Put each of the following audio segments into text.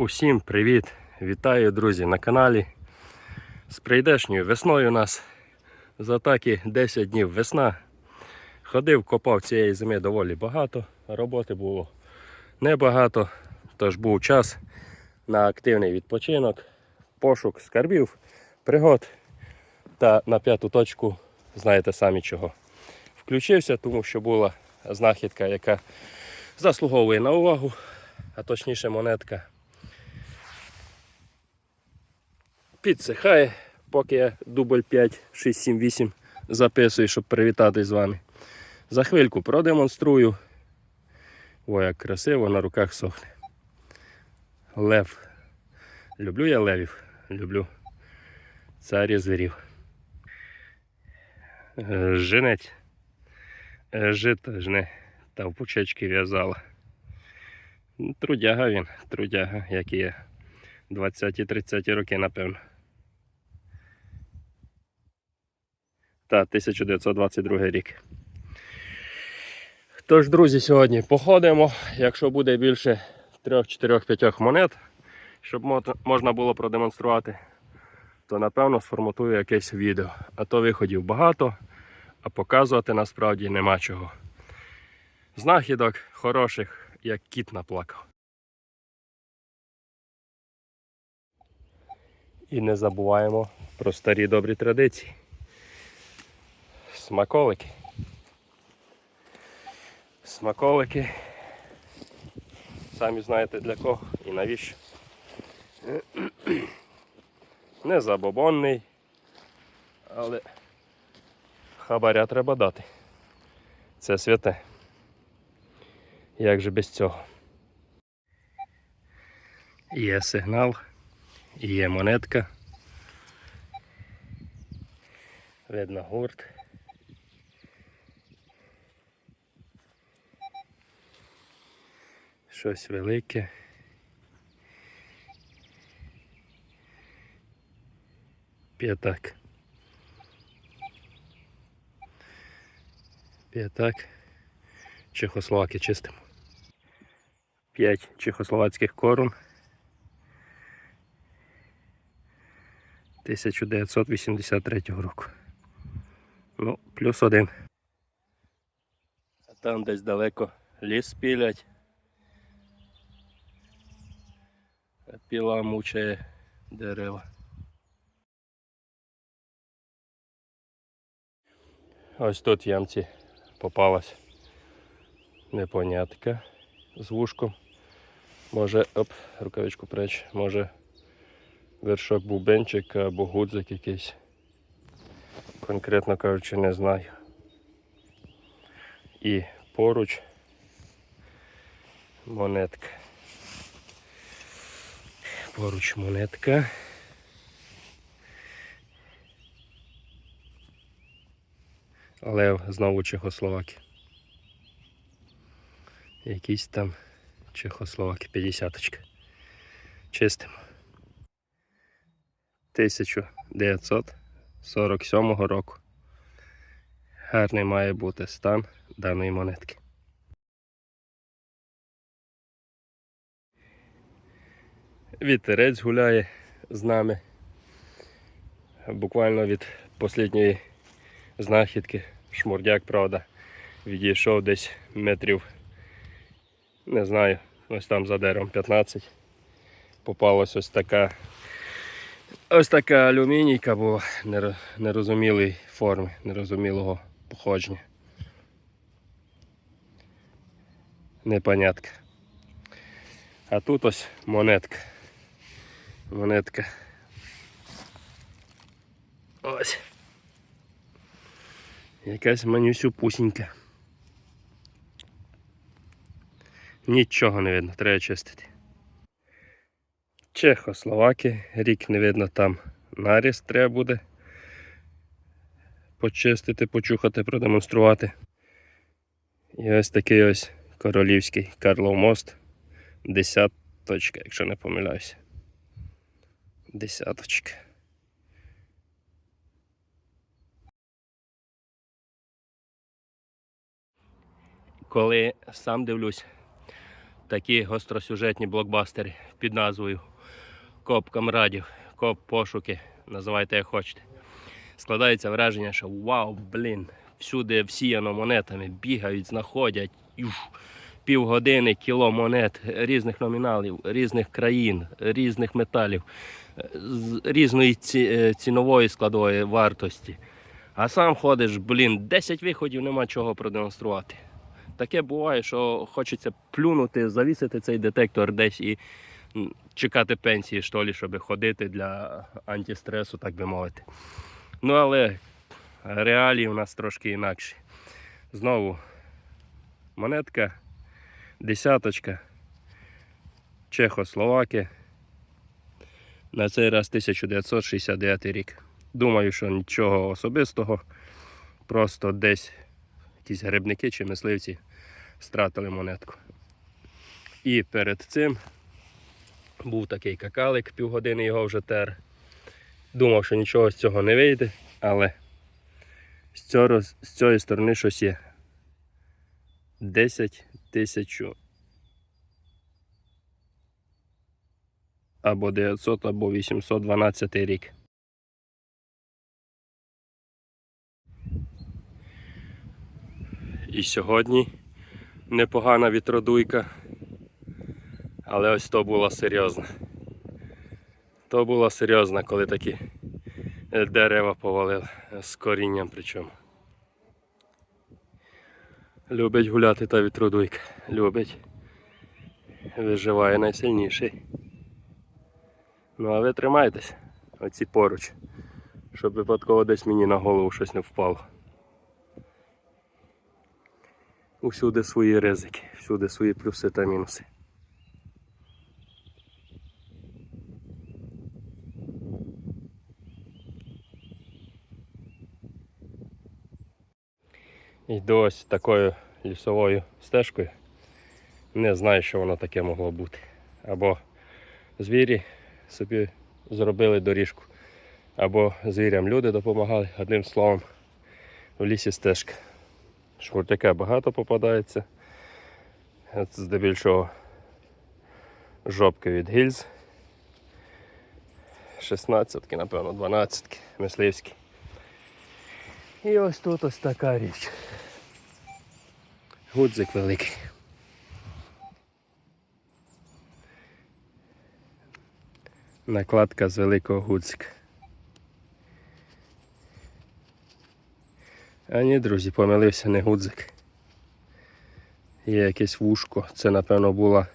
Усім привіт! Вітаю, друзі, на каналі. З прийдешньою весною у нас за такі 10 днів весна. Ходив, копав цієї зими доволі багато, роботи було небагато, тож був час на активний відпочинок, пошук скарбів, пригод та на п'яту точку, знаєте самі чого. Включився, тому що була знахідка, яка заслуговує на увагу, а точніше монетка. Підсихає, поки я дубль 5, 6, 7, 8 записую, щоб привітатись з вами. За хвильку продемонструю. Ой, як красиво на руках сохне. Лев. Люблю я левів. Люблю. Царі звірів. Женець. Жито жне та в пучечки в'язала. Трудяга він, трудяга, як і я. 20-30 роки, напевно. Та 1922 рік. Тож, друзі, сьогодні походимо. Якщо буде більше 3-4-5 монет, щоб можна було продемонструвати, то напевно сформатую якесь відео. А то виходів багато, а показувати насправді нема чого. Знахідок хороших, як кіт наплакав. І не забуваємо про старі добрі традиції. Смаколики. Смаколики. Самі знаєте для кого і навіщо. Не забобонний, але хабаря треба дати. Це святе. Як же без цього? Є сигнал. Є монетка. Видно гурт. Щось велике. П'ятак. П'ятак. Чехословаки чистимо. П'ять чехословацьких корун. 1983 року. Ну, плюс один. А там десь далеко ліс спілять. А Піла мучає дерева. Ось тут ямці попалась непонятка з вушком. Може, оп, рукавичку преч, може вершок бубенчик або гудзик якийсь. Конкретно кажучи, не знаю. І поруч монетка. Поруч монетка. Лев знову Чехословаки. Якісь там Чехословаки, 50 Чистимо. 1947 року. Гарний має бути стан даної монетки. Вітерець гуляє з нами. Буквально від останньої знахідки. Шмурдяк, правда, відійшов десь метрів, не знаю, ось там за деревом 15. Попалась ось така Ось така алюмінійка неро- нерозумілої форми, нерозумілого походження. Непонятка. А тут ось монетка. Монетка. Ось. Якась манюсю-пусінька. Нічого не видно, треба чистити. Чехословаки, рік не видно там наріз треба буде почистити, почухати, продемонструвати. І ось такий ось королівський Карлов мост. Десяточка, якщо не помиляюся. Десяточка. Коли сам дивлюсь такі гостросюжетні блокбастери під назвою Коп камрадів, коп пошуки, називайте як хочете. Складається враження, що вау, блін, всюди всіяно монетами, бігають, знаходять. Юш, півгодини кіло монет різних номіналів, різних країн, різних металів, з різної е, цінової складової вартості. А сам ходиш, блін, 10 виходів нема чого продемонструвати. Таке буває, що хочеться плюнути, завісити цей детектор десь і чекати пенсії, що лі, щоб ходити для антистресу, так би мовити. Ну але реалії у нас трошки інакші. Знову монетка, десяточка, Чехословаки. На цей раз 1969 рік. Думаю, що нічого особистого. Просто десь якісь грибники чи мисливці стратили монетку. І перед цим був такий какалик, півгодини його вже тер. Думав, що нічого з цього не вийде, але з, цього, з цієї сторони щось є. 10 тисяч або 900, або 812 рік. І сьогодні непогана вітродуйка. Але ось то була серйозна. То була серйозна, коли такі дерева повалили з корінням причому. Любить гуляти та вітродуйка. Любить. Виживає найсильніший. Ну а ви тримайтесь, оці поруч, щоб випадково десь мені на голову щось не впало. Усюди свої ризики, всюди свої плюси та мінуси. Йду ось такою лісовою стежкою. Не знаю, що воно таке могло бути. Або звірі собі зробили доріжку, або звірям люди допомагали. Одним словом, в лісі стежка. Шмуртяка багато попадається. Це здебільшого жопки від гільз. 16, напевно, 12 мисливські. І ось тут ось така річ. Гудзик великий. Накладка з великого гудзика. А ні, друзі, помилився не гудзик. Є якесь вушко. Це, напевно, була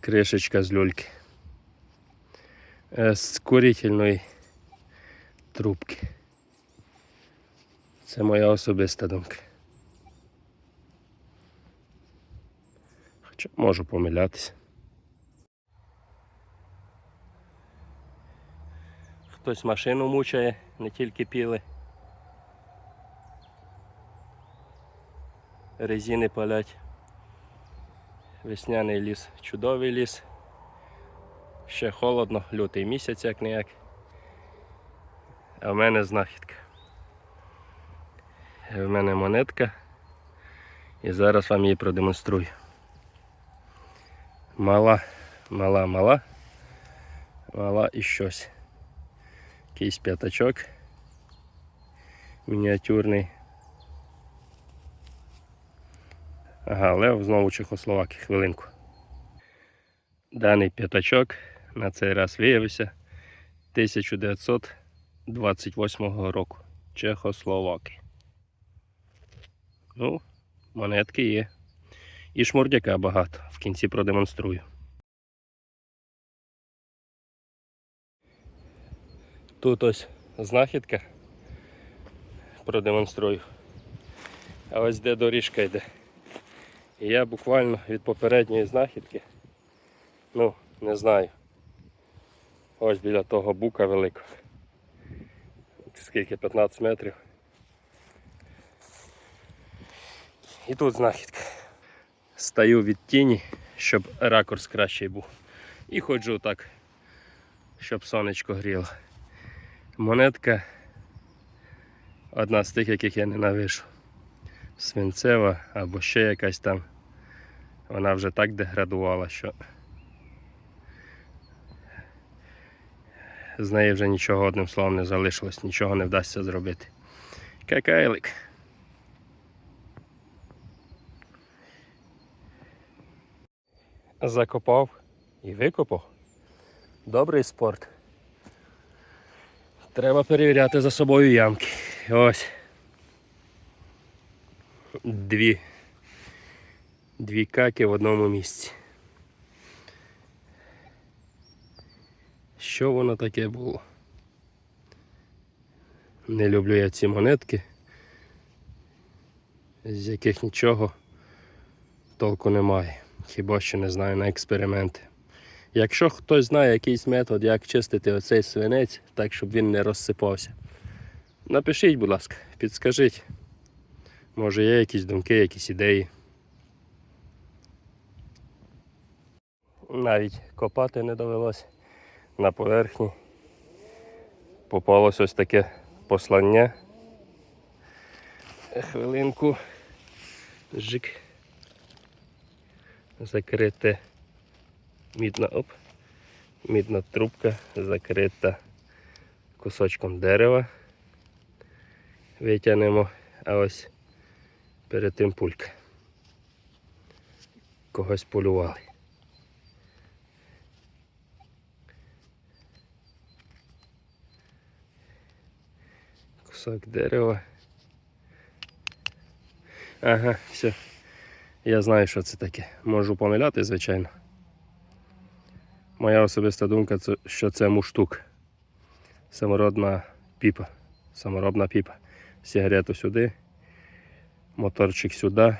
кришечка з люльки. Е, З курительної трубки. Це моя особиста думка. Хоча можу помилятися. Хтось машину мучає, не тільки піли. Резини палять. Весняний ліс, чудовий ліс. Ще холодно, лютий місяць як не як. А в мене знахідка. В мене монетка. І зараз вам її продемонструю. Мала, мала, мала. Мала і щось. Якийсь п'ятачок. Мініатюрний. Ага, Лев знову Чехословаки, хвилинку. Даний п'ятачок на цей раз виявився 1928 року. Чехословаки. Ну, монетки є. І шмурдяка багато. В кінці продемонструю. Тут ось знахідка. Продемонструю. А ось де доріжка йде. І я буквально від попередньої знахідки, ну, не знаю. Ось біля того бука великого. Скільки 15 метрів. І тут знахідка. Стаю від тіні, щоб ракурс кращий був. І ходжу так, щоб сонечко гріло. Монетка одна з тих, яких я ненавижу. Свинцева або ще якась там Вона вже так деградувала, що з неї вже нічого одним словом не залишилось, нічого не вдасться зробити. Какайлик. Закопав і викопав. Добрий спорт. Треба перевіряти за собою ямки. Ось. Дві. Дві каки в одному місці. Що воно таке було? Не люблю я ці монетки, з яких нічого толку немає. Хіба що не знаю на експерименти. Якщо хтось знає якийсь метод, як чистити оцей свинець, так щоб він не розсипався, напишіть, будь ласка, підскажіть. Може є якісь думки, якісь ідеї. Навіть копати не довелось на поверхні. Попалось ось таке послання. Хвилинку. Жик. Закрите мідна оп. Мідна трубка закрита кусочком дерева. Витягнемо, а ось перед тим пулька. Когось полювали. Кусок дерева. Ага, все. Я знаю, що це таке. Можу помиляти, звичайно. Моя особиста думка, що це муштук. Самородна піпа. Саморобна піпа. Сигарету сюди, моторчик сюди.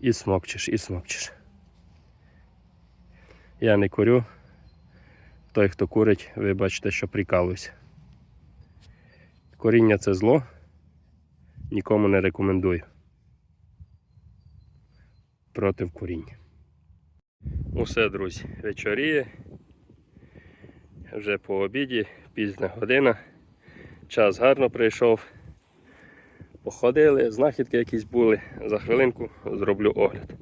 І смокчеш, і смокчеш. Я не курю. Той, хто курить, ви бачите, що прикалуюся. Коріння це зло. Нікому не рекомендую. Проти куріння. Усе, друзі, вечоріє. Вже по обіді, пізня година. Час гарно прийшов. Походили, знахідки якісь були. За хвилинку зроблю огляд.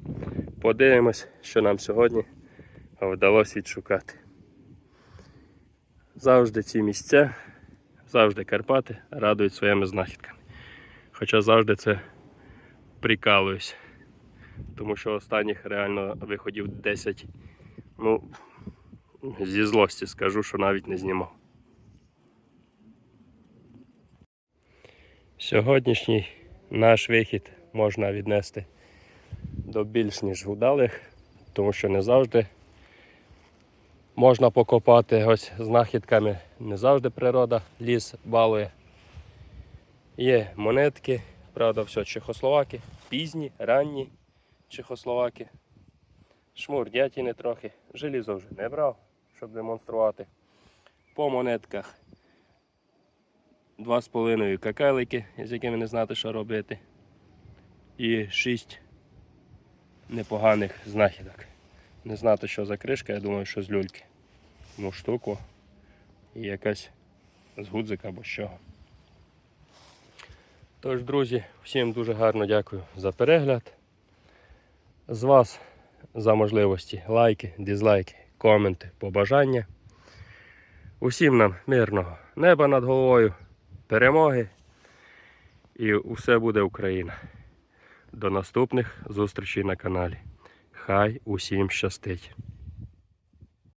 Подивимось, що нам сьогодні вдалося відшукати. Завжди ці місця, завжди Карпати радують своїми знахідками. Хоча завжди це прикалуюсь. Тому що останніх реально виходів 10. Ну, зі злості скажу, що навіть не знімав. Сьогоднішній наш вихід можна віднести до більш ніж вдалих, тому що не завжди можна покопати ось знахідками, не завжди природа, ліс балує. Є монетки, правда, все чехословаки, пізні, ранні чехословаки. Шмурдятіни трохи. Желізо вже не брав, щоб демонструвати. По монетках 2,5 какелики, з якими не знати, що робити. І 6 непоганих знахідок. Не знати, що за кришка, я думаю, що з люльки. Ну, штуку і якась з гудзика або чого. Тож, друзі, всім дуже гарно дякую за перегляд. З вас за можливості лайки, дизлайки, коменти, побажання. Усім нам мирного неба над головою, перемоги і усе буде Україна. До наступних зустрічей на каналі. Хай усім щастить!